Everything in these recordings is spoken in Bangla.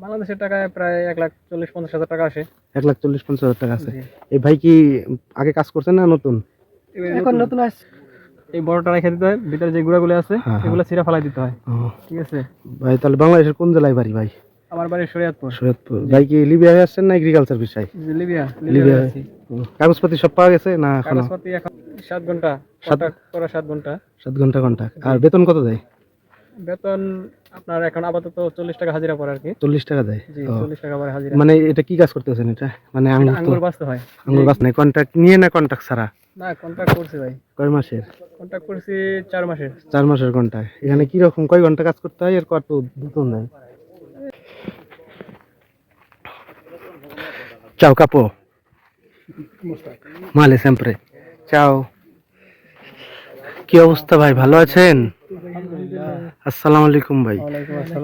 বাংলাদেশের টাকায় প্রায় এক লাখ চল্লিশ পঞ্চাশ হাজার টাকা আসে। এক লাখ চল্লিশ পঞ্চাশ হাজার টাকা আছে। এই ভাই কি আগে কাজ করছেন না নতুন? এখন নতুন। আসছে এই বড়টা রেখে দিতে হয় ভিতরে যে গুঁড়াগুলো আছে হ্যাঁ, হ্যাঁ। এগুলো ছিঁড়া ফেলাই দিতে হয়। ঠিক আছে? ভাই তাহলে বাংলাদেশের কোন জেলায় বাড়ি ভাই? আমার বাড়ি শরিয়াতপুর। শরীয়তপুর। ভাই কি লিবিয়া হয়ে আসছেন না এগ্রিকালচার বিষয়? Libya Libya. কাগজপাতি সব পাওয়া গেছে না কাগজপাতি এখন সাত ঘণ্টা সাত- করা সাত ঘণ্টা। সাত ঘণ্টা কন্টাক্ট আর বেতন কত দেয়? বেতন আপনার এখন আপাতত চল্লিশ টাকা হাজিরা পড়ে আর কি। চল্লিশ টাকা দেয়? জি চল্লিশ টাকা পরে হাজিরা। মানে এটা কি কাজ করতেছেন এটা? মানে আঙ্গুর আঙ্গুর বাঁচতে হয়। আঙ্গুর বাস নাই কন্ট্রাক্ট নিয়ে না কন্ট্রাক্ট ছাড়া? না কন্ট্রাক্ট করছি ভাই। কয় মাসের? কন্ট্রাক্ট করছি চার মাসের। চার মাসের কন্ট্রাক্ট এখানে কি রকম কয় ঘণ্টা কাজ করতে হয়? এর কত বেতন দেয় চাও কাপো। মালে সেম্পরে চাও। কি অবস্থা ভাই ভালো আছেন? আসসালামু আলাইকুম ভাই।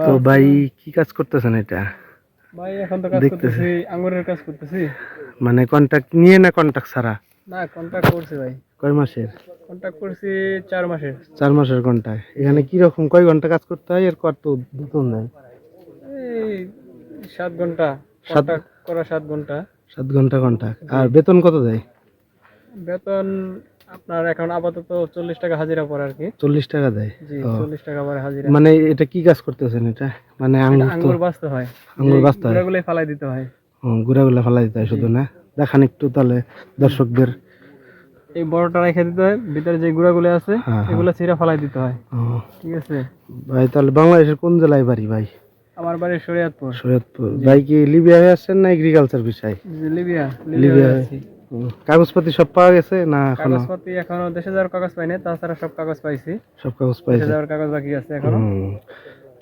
তো ভাই কি কাজ করতেছেন এটা? ভাই এখন তো কাজ করতেছি আঙ্গুরের কাজ করতেছি। মানে কন্ট্রাক্ট নিয়ে না কন্ট্রাক্ট ছাড়া? না কন্ট্রাক্ট করছি ভাই। কয় মাসের? কন্ট্রাক্ট করছি চার মাসের। চার মাসের কন্ট্রাক্ট এখানে কি রকম কয় ঘণ্টা কাজ করতে হয়? এর কত বেতন দেয় এই সাত ঘণ্টা। সাত- কন্ট্রাক্ট করা সাত ঘণ্টা। সাত ঘণ্টা কন্ট্রাক্ট আর বেতন কত দেয়? বেতন আপনার এখন আপাতত চল্লিশ টাকা হাজিরা পড়ে আর কি। চল্লিশ টাকা দেয়? জি। চল্লিশ টাকা পরে হাজিরা। মানে এটা কি কাজ করতেছেন এটা? মানে আঙ্গুর তো আঙ্গুর বাঁচতে হয়। আঙ্গুর বাঁচতে হয়। গুড়াগুলো ফালাই দিতে হয়। গুড়াগুলা ফেলা দিতে হয় শুধু না? দেখান একটু তাহলে দর্শকদের। এই বড়টা রেখে দিতে হয়। ভিতরে যে গুঁড়াগুলো আছে হ্যাঁ, হ্যাঁ। এগুলো ছিঁড়া ফেলাই দিতে হয়। ঠিক আছে? ভাই তাহলে বাংলাদেশের কোন জেলায় বাড়ি ভাই? আমার বাড়ি শরিয়াতপুর। শরীয়তপুর। ভাই কি লিবিয়া হয়ে আসছেন না এগ্রিকালচার বিষয়? লিবিয়া। লিবিয়া। আছি। কাগজপাতি সব পাওয়া গেছে না এখনও? কাগজপত্র এখনও দেশে যাওয়ার কাগজ পাইনি তাছাড়া সব কাগজ পাইছি। সব কাগজ পাইছি? দেশে যাওয়ার কাগজ বাকি আছে এখনও।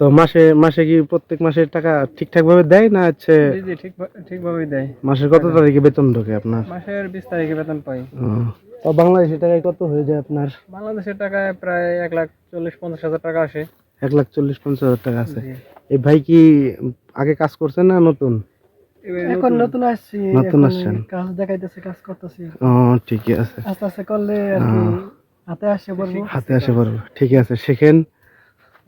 তো মাসে মাসে কি প্রত্যেক মাসে টাকা ঠিকঠাক ভাবে দেয় না হচ্ছে জি জি ঠিক ঠিকভাবেই দেয়। মাসের কত তারিখে বেতন ঢোকে আপনার? মাসের বিশ তারিখে বেতন পাই। তো বাংলাদেশি টাকায় কত হয়ে যায় আপনার? বাংলাদেশের টাকায় প্রায় এক লাখ চল্লিশ পঞ্চাশ হাজার টাকা আসে। এক লাখ চল্লিশ পঞ্চাশ হাজার টাকা আছে। এই ভাই কি আগে কাজ করছেন না নতুন? এখন নতুন। আসছি নতুন আসছেন। কাজ দেখাইতেছে কাজ করতেছি। ও ঠিকই আছে। আস্তে আস্তে করলে হাতে আসে বলব। হাতে আসে পারব ঠিক আছে শেখেন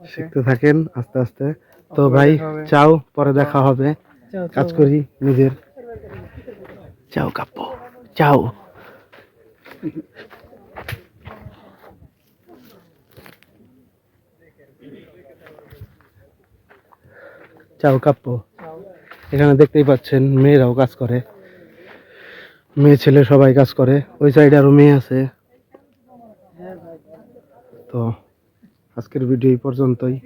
শিখতে থাকেন আস্তে আস্তে। তো ভাই চাও পরে দেখা হবে। কাজ করি নিজের। চাও কাপ্পো চাও। চাও কাপ্পো এখানে দেখতেই পাচ্ছেন, মেয়েরাও কাজ করে। মেয়ে, ছেলে সবাই কাজ করে। ওই সাইডে আরও মেয়ে আছে। তো আজকের ভিডিও এই পর্যন্তই।